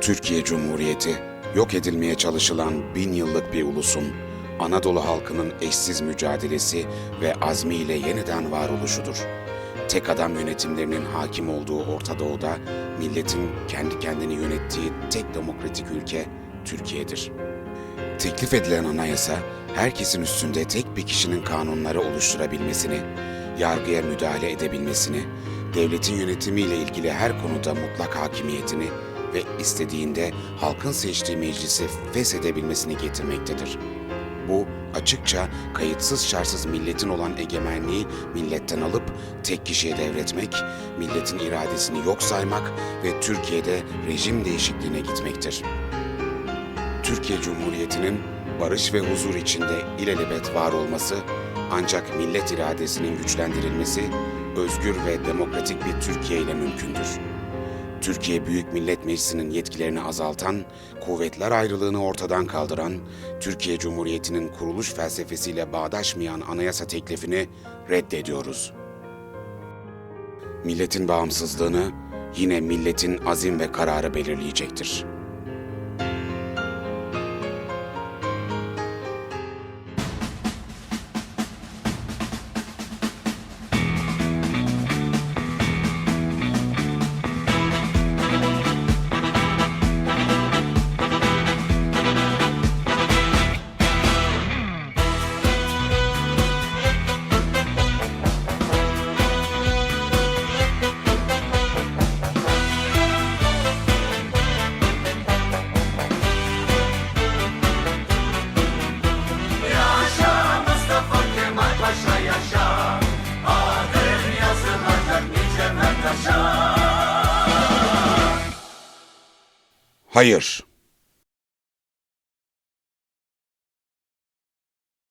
Türkiye Cumhuriyeti, yok edilmeye çalışılan bin yıllık bir ulusun, Anadolu halkının eşsiz mücadelesi ve azmiyle yeniden varoluşudur. Tek adam yönetimlerinin hakim olduğu Orta Doğu'da milletin kendi kendini yönettiği tek demokratik ülke Türkiye'dir. Teklif edilen anayasa, herkesin üstünde tek bir kişinin kanunları oluşturabilmesini, yargıya müdahale edebilmesini, devletin yönetimiyle ilgili her konuda mutlak hakimiyetini ve istediğinde halkın seçtiği meclisi feshedebilmesini getirmektedir. Bu açıkça kayıtsız şartsız milletin olan egemenliği milletten alıp tek kişiye devretmek, milletin iradesini yok saymak ve Türkiye'de rejim değişikliğine gitmektir. Türkiye Cumhuriyeti'nin barış ve huzur içinde ilelebet var olması ancak millet iradesinin güçlendirilmesi, özgür ve demokratik bir Türkiye ile mümkündür. Türkiye Büyük Millet Meclisi'nin yetkilerini azaltan, kuvvetler ayrılığını ortadan kaldıran, Türkiye Cumhuriyeti'nin kuruluş felsefesiyle bağdaşmayan anayasa teklifini reddediyoruz. Milletin bağımsızlığını yine milletin azim ve kararı belirleyecektir. Hayır.